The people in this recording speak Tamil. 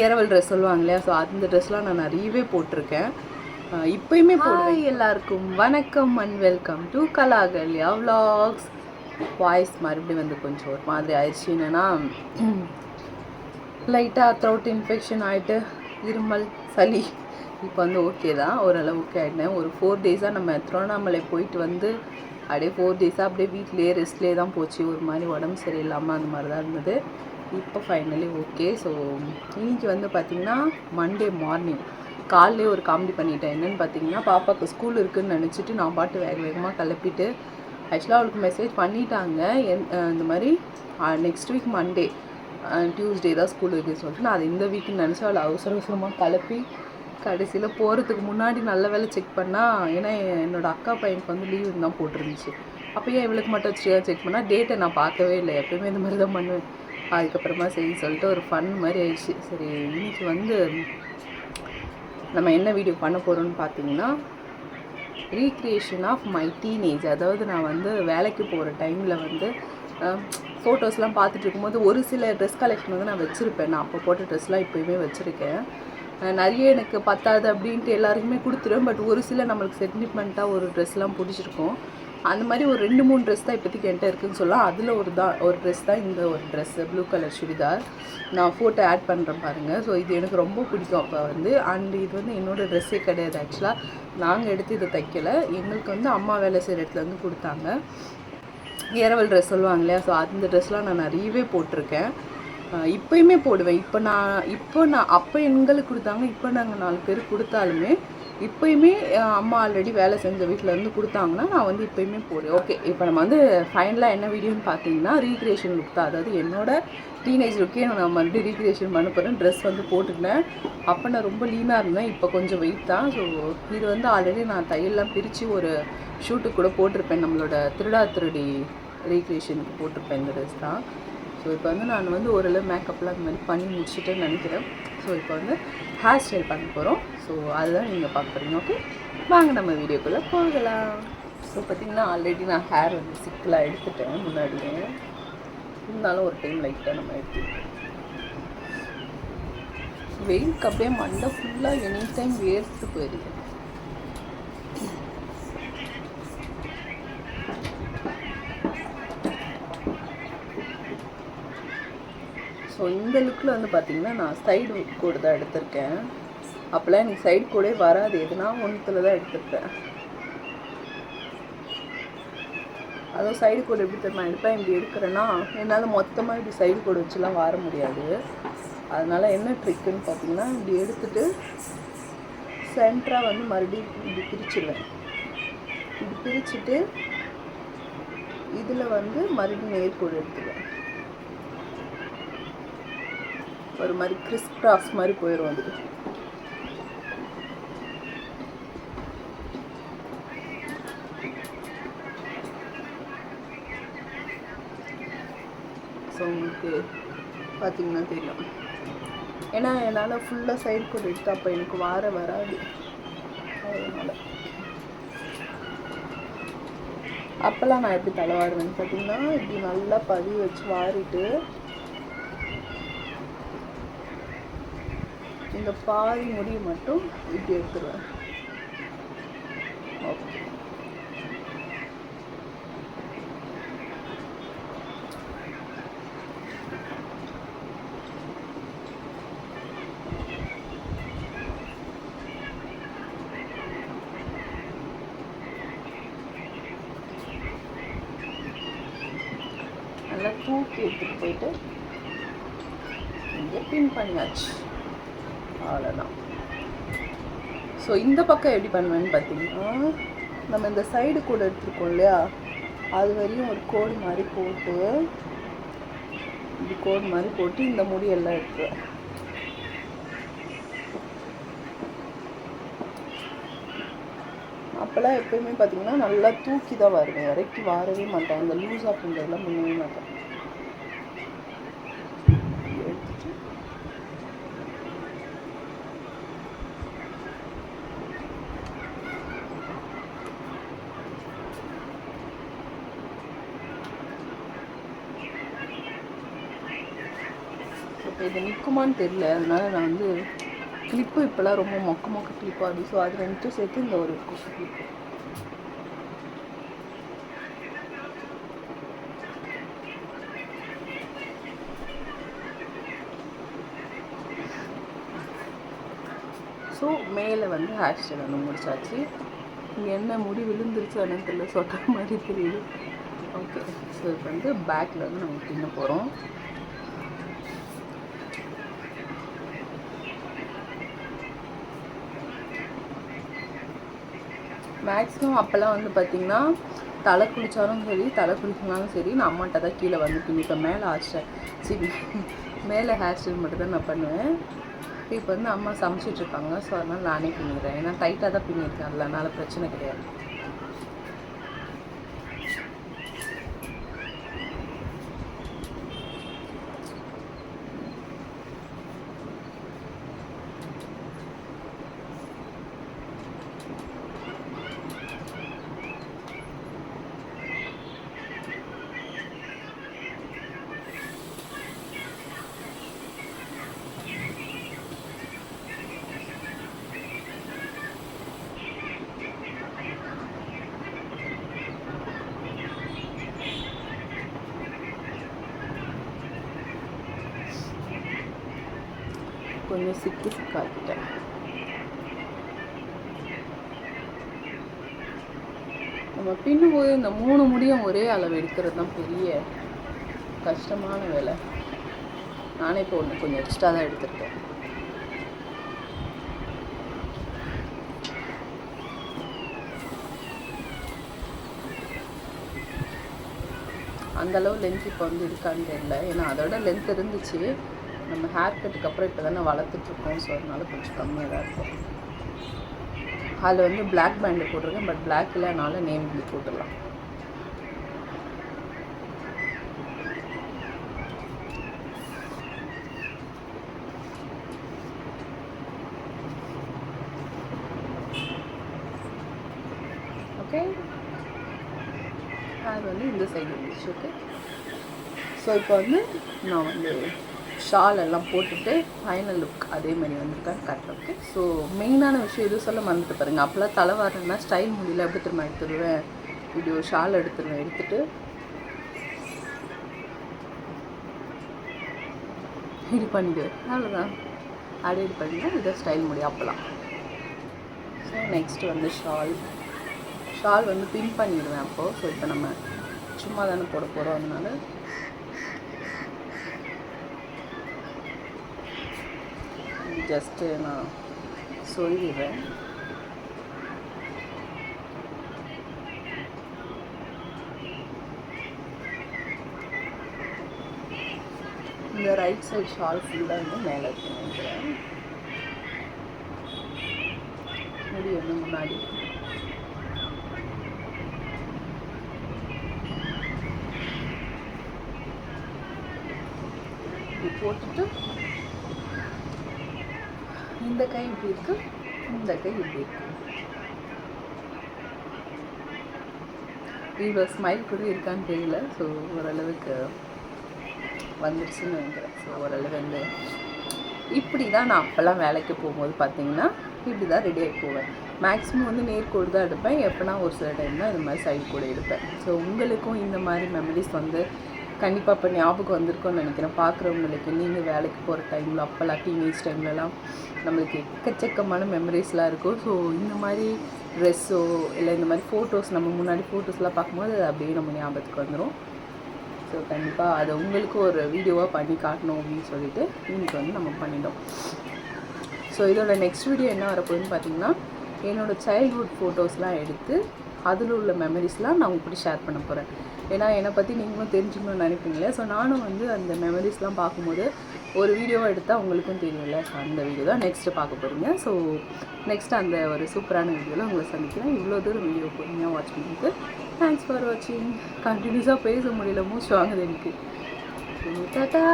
ஏரவல் ட்ரெஸ் சொல்லுவாங்க இல்லையா? ஸோ அந்த ட்ரெஸ்லாம் நான் நிறையவே போட்டிருக்கேன். இப்பயுமே போடுவேன். எல்லாருக்கும் வணக்கம் and welcome to Kalakalya vlogs. Voice மறுபடியும் வந்து கொஞ்சம் ஒரு மாதிரி ஆயிடுச்சு. என்னன்னா லைட்டாக த்ரோட் இன்ஃபெக்ஷன் ஆகிட்டு இருமல் சளி இப்போ வந்து ஓகே தான். ஓரளவு ஓகே ஆகிட்டேன் ஒரு ஃபோர் டேஸாக நம்ம திருவண்ணாமலை போயிட்டு வந்து அப்படியே ஃபோர் டேஸாக அப்படியே வீட்டிலேயே ரெஸ்ட்லேயே தான் போச்சு. ஒரு மாதிரி உடம்பு சரியில்லாமல் அந்த மாதிரி தான் இருந்தது. இப்போ ஃபைனலி ஓகே ஸோ இன்னைக்கு வந்து பார்த்திங்கன்னா மண்டே மார்னிங் காலையிலே ஒரு காமெடி பண்ணிட்டேன். என்னென்னு பார்த்தீங்கன்னா பாப்பாவுக்கு ஸ்கூல் இருக்குன்னு நினச்சிட்டு நான் பாட்டு வேக வேகமாக கிளப்பிட்டு ஆக்சுவலாக அவளுக்கு மெசேஜ் பண்ணிட்டாங்க. என் இந்த மாதிரி நெக்ஸ்ட் வீக் மண்டே டியூஸ்டே தான் ஸ்கூல் இருக்குன்னு சொல்லிட்டு நான் அது இந்த வீக்குன்னு நினச்சி அவளை அவசர அவசரமாக கிளப்பி கடைசியில் போகிறதுக்கு முன்னாடி நல்ல வேலை செக் பண்ணால் ஏன்னா என்னோட அக்கா பையனுக்கு வந்து லீவு தான் போட்டிருந்துச்சு. அப்போ ஏன் இவளுக்கு மட்டும் செக் பண்ணால் டேட்டை நான் பார்க்கவே இல்லை. எப்பயுமே இந்த மாதிரி தான் பண்ணுவேன். அதுக்கப்புறமா சரி சொல்லிட்டு ஒரு ஃபன் மாதிரி ஆயிடுச்சு. சரி இன்னைக்கு வந்து நம்ம என்ன வீடியோ பண்ண போகிறோம்னு பார்த்தீங்கன்னா ரீக்ரியேஷன் ஆஃப் மை டீனேஜ் அதாவது நான் வந்து வேலைக்கு போகிற டைமில் வந்து ஃபோட்டோஸ்லாம் பார்த்துட்டு இருக்கும்போது ஒரு சில ட்ரெஸ் கலெக்ஷன் வந்து நான் வச்சுருப்பேன். நான் அப்போ போட்ட ட்ரெஸ்லாம் இப்போயுமே வச்சுருக்கேன். நிறைய எனக்கு பத்தாது அப்படின்ட்டு எல்லாருக்குமே கொடுத்துருவேன். பட் ஒரு சில நம்மளுக்கு செட்டில்மெண்ட்டாக ஒரு ட்ரெஸ்லாம் பிடிச்சிருக்கும். அந்த மாதிரி ஒரு ரெண்டு மூணு ட்ரெஸ் தான் இப்போதைக்கு என்கிட்ட இருக்குன்னு சொல்லலாம். அதில் ஒரு தான் ஒரு ட்ரெஸ் தான் இந்த ஒரு ட்ரெஸ்ஸு ப்ளூ கலர் சுடிதார். நான் ஃபோட்டோ ஆட் பண்ணுறேன் பாருங்கள் ஸோ இது எனக்கு ரொம்ப பிடிக்கும் அப்போ வந்து. அண்ட் இது வந்து என்னோடய ட்ரெஸ்ஸே கிடையாது ஆக்சுவலாக நாங்கள் எடுத்து இதை தைக்கலை. எங்களுக்கு வந்து அம்மா வேலை செய்கிற இடத்துல வந்து கொடுத்தாங்க. ஏரவல் ட்ரெஸ் சொல்லுவாங்க இல்லையா? ஸோ அந்த ட்ரெஸ்லாம் நான் நிறையவே போட்டிருக்கேன். இப்போயுமே போடுவேன். இப்போ நான் இப்போ நான் அப்போ எங்களுக்கு கொடுத்தாங்க. இப்போ நாங்கள் நாலு பேர் கொடுத்தாலுமே இப்போயுமே அம்மா ஆல்ரெடி வேலை செஞ்ச வீட்டில் இருந்து கொடுத்தாங்கன்னா நான் வந்து இப்பயுமே போகிறேன் ஓகே இப்போ நம்ம வந்து ஃபைனலாக என்ன வீடியோன்னு பார்த்தீங்கன்னா ரீக்ரியேஷன் லுக் தான். அதாவது என்னோட டீனேஜ் லுக்கே நான் மறுபடியும் ரீக்ரியேஷன் பண்ண போகிறேன் ட்ரெஸ் வந்து போட்டுக்கினேன். அப்போ நான் ரொம்ப லீனாக இருந்தேன். இப்போ கொஞ்சம் வெயிட் தான். ஸோ இது வந்து ஆல்ரெடி நான் தையல்லாம் பிரித்து ஒரு ஷூட்டுக்கு கூட போட்டிருப்பேன். நம்மளோட திருடா திருடி ரீக்ரியேஷனுக்கு போட்டிருப்பேன் இந்த ட்ரெஸ் தான். ஸோ இப்போ வந்து நான் வந்து ஓரளவு மேக்கப்லாம் அந்த மாதிரி பண்ணி முடிச்சுட்டேன்னு நினைக்கிறேன். ஸோ இப்போ வந்து ஹேர் ஸ்டைல் பண்ண போகிறோம் ஸோ அதுதான் நீங்கள் பார்க்க போகிறீங்க ஓகே வாங்க நம்ம வீடியோக்குள்ளே போகலாம். ஸோ பார்த்திங்கன்னா ஆல்ரெடி நான் ஹேர் வந்து சிக்கலாக எடுத்துட்டேன் முன்னாடியே. இருந்தாலும் ஒரு டைம் லைட்டாக நம்ம எடுத்துக்கிட்டோம் வெயிலுக்கு அப்படியே மண்டை ஃபுல்லாக எனி டைம் வேர்த்து போயிடுது ஸோ இந்த லுக்கில் வந்து பார்த்தீங்கன்னா நான் சைடு கோடு தான் எடுத்திருக்கேன். அப்போல்லாம் எனக்கு சைடு கோடே வராது. எதுனா ஒன்றுத்தில் தான் எடுத்திருப்பேன். அதுவும் சைடு கோடு எப்படி தெரியுமா எடுப்பேன் இப்படி எடுக்கிறேன்னா என்னால் மொத்தமாக இப்படி சைடு கோடு வச்சுலாம் வர முடியாது. அதனால் என்ன ட்ரிக்குன்னு பார்த்தீங்கன்னா இப்படி எடுத்துட்டு சென்டராக வந்து மறுபடியும் இப்படி பிரிச்சிடுவேன் இப்படி பிரிச்சுட்டு இதில் வந்து மறுபடியும் நேர்கோடு எடுத்துடுவேன் ஒரு மாதிரி கிறிஸ் கிராஸ் மாதிரி போயிடும் அது. ஸோ உங்களுக்கு பார்த்தீங்கன்னா தெரியும். ஏன்னா என்னால் ஃபுல்லாக சைடு கோட் எடுத்து அப்போ எனக்கு வார வராது. அதனால். அப்போல்லாம் நான் எப்படி தலைவாடுவேன்னு பார்த்தீங்கன்னா இப்படி நல்லா பதிவு வச்சு வாரிட்டு இந்த பாதி முடி மட்டும் இப்படி எடுத்துருவேன். ஓகே நல்லா தூக்கி எடுத்துட்டு போயிட்டு இங்கே பின் பண்ணியாச்சு. அவ்வளோதான் ஸோ இந்த பக்கம் எப்படி பண்ணுவேன்னு பார்த்தீங்கன்னா நம்ம இந்த சைடு கூட எடுத்துருக்கோம் இல்லையா? அது வரையும் ஒரு கோடு மாதிரி போட்டு இப்படி கோடு மாதிரி போட்டு இந்த முடியெல்லாம் எடுத்துருவேன் அப்போல்லாம் எப்பயுமே பார்த்தீங்கன்னா நல்லா தூக்கி தான் வருவேன். இறக்கி வாரவே மாட்டேன். அந்த லூஸ் பண்ணுறதுலாம் பண்ணவே மாட்டேன் எடுத்துட்டு இது நிற்குமான்னு தெரியல. அதனால நான் வந்து கிளிப்பு இப்போல்லாம் ரொம்ப மொக்க மொக்க கிளிப்பாக இருக்குது ஸோ அது ரெண்டும் சேர்த்து இந்த ஒரு குஷி கிளிப்பு ஸோ மேலே வந்து ஹேர் ஸ்டைல் வந்து முடிச்சாச்சு. இங்கே என்ன முடி விழுந்துருச்சு என்னன்னு தெரியல. சொட்ட மாதிரி தெரியுது. ஓகே ஸோ இப்போ வந்து பேக்கில் வந்து நம்ம பின்ன போகிறோம் மேக்ஸிமம் அப்போல்லாம் வந்து பார்த்திங்கன்னா தலை குளித்தாலும் சரி தலை குளிக்கனாலும் சரி நான் அம்மாட்ட தான் கீழே வந்து பின்னிப்பேன் மேலே ஹேர் ஸ்டைல் சரி மேலே ஹேர் ஸ்டைல் மட்டும் தான் நான் பண்ணுவேன். இப்போ வந்து அம்மா சமைச்சிட்ருக்காங்க ஸோ அதனால் நானே பின்னிடுறேன் ஏன்னா டைட்டாக தான் பின்னிருக்கேன் அதில் அதனால் பிரச்சனை கிடையாது. கொஞ்சம் சிக்கி சிக்காக்கிட்டேன் நம்ம பின்னும்போது இந்த மூணு முடியும் ஒரே அளவு எடுக்கிறது தான் பெரிய கஷ்டமான வேலை. நானே இப்போ ஒன்று கொஞ்சம் எக்ஸ்ட்ரா தான் எடுத்துருக்கேன். அந்த அளவு லென்த் இப்போ வந்து இருக்கான்னு தெரியல. ஏன்னா அதோட லென்த் இருந்துச்சு. நம்ம ஹேர் கட்டுக்கு அப்புறம் இப்போ தானே வளர்த்துட்ருக்கோம் ஸோ அதனால கொஞ்சம் கம்மியாக தான் இருக்கும். அதில் வந்து பிளாக் பேண்டு போட்டிருக்கேன் பட் பிளாக் இல்லைனால நேம் இப்படி போட்டுடலாம். ஓகே ஹேர் வந்து இந்த சைடு இருந்துச்சு ஓகே ஸோ இப்போ வந்து நான் வந்து ஷால் எல்லாம் போட்டுட்டு ஃபைனல் லுக் அதே மாதிரி வந்திருக்கேன் கட் ஸோ மெயினான விஷயம் இது சொல்ல மறந்துட்டு பாருங்கள் அப்போல்லாம் தலை வரணும்னா ஸ்டைல் முடியல. எப்படி திரும்ப எடுத்துடுவேன் வீடியோ ஷால் எடுத்துருவேன். எடுத்துட்டு இது பண்ணிடுவேன் அவ்வளோதான் அப்படியே இது பண்ணிடுவேன் இதை ஸ்டைல் முடியும் அப்போலாம். ஸோ நெக்ஸ்ட் வந்து ஷால். ஷால் வந்து பின் பண்ணிடுவேன் அப்போது ஸோ இப்போ நம்ம சும்மா தானே போட போகிறோம் அதனால ஜஸ்ட்டு நான் சொல்லிடுறேன் இந்த ரைட் சைடு ஷால் ஃபுல்லாக வந்து மேலே இருக்கு நினைக்கிறேன் முடி வந்து முன்னாடி இப்படி போட்டுட்டு இந்த கை இப்படி இருக்கு இந்த கை இப்படி இருக்கு. இவ்வளோ ஸ்மைல் கூட இருக்கான்னு தெரியல ஸோ ஓரளவுக்கு வந்துருச்சுன்னு நினைக்கிறேன். ஸோ ஓரளவு வந்து இப்படி தான் நான் அப்போல்லாம் வேலைக்கு போகும்போது பார்த்தீங்கன்னா இப்படி தான் ரெடி ஆகி போவேன். மேக்ஸிமம் வந்து நேர்கோடு தான் எடுப்பேன் எப்போனா ஒரு சில டைம் தான் இந்த மாதிரி சைடு கூட எடுப்பேன். ஸோ உங்களுக்கும் இந்த மாதிரி மெமரிஸ் வந்து கண்டிப்பாக இப்போ ஞாபகம் வந்திருக்கும்னு நினைக்கிறேன். பார்க்குறவங்களுக்கு நீங்கள் வேலைக்கு போகிற டைமில் அப்போல்லாம் டீனேஜ் டைம்லலாம் நம்மளுக்கு எக்கச்சக்கமான மெமரிஸ்லாம் இருக்கும். ஸோ இந்த மாதிரி ட்ரெஸ்ஸோ இல்லை இந்த மாதிரி ஃபோட்டோஸ் நம்ம முன்னாடி ஃபோட்டோஸ்லாம் பார்க்கும்போது அது அப்படியே நம்ம ஞாபகத்துக்கு வந்துடும் ஸோ கண்டிப்பாக அதை உங்களுக்கு ஒரு வீடியோவாக பண்ணி காட்டணும் அப்படின்னு சொல்லிட்டு இன்றைக்கி வந்து நம்ம பண்ணிட்டோம். ஸோ இதோட நெக்ஸ்ட் வீடியோ என்ன வரப்போகுதுன்னு பார்த்தீங்கன்னா என்னோடய சைல்ட்ஹுட் ஃபோட்டோஸ்லாம் எடுத்து அதில் உள்ள மெமரிஸ்லாம் நான் உங்க ஷேர் பண்ண போகிறேன் ஏன்னா என்னை பற்றி நீங்களும் தெரிஞ்சுக்கணும்னு நினைப்பீங்களே ஸோ நானும் வந்து அந்த மெமரிஸ்லாம் பார்க்கும்போது ஒரு வீடியோவை எடுத்தால் உங்களுக்கும் தெரியல ஸோ அந்த வீடியோ தான் நெக்ஸ்ட்டு பார்க்க போகிறீங்க ஸோ நெக்ஸ்ட் அந்த ஒரு சூப்பரான வீடியோவில் உங்களை சந்திக்கிறேன். இவ்வளோ தூரம் வீடியோ பொறுமையாக வாட்ச் பண்ணிட்டு தேங்க்ஸ் ஃபார் வாட்சிங் கண்டினியூஸாக பேச முடியல. மூச்சு வாங்குது எனக்கு. டாட்டா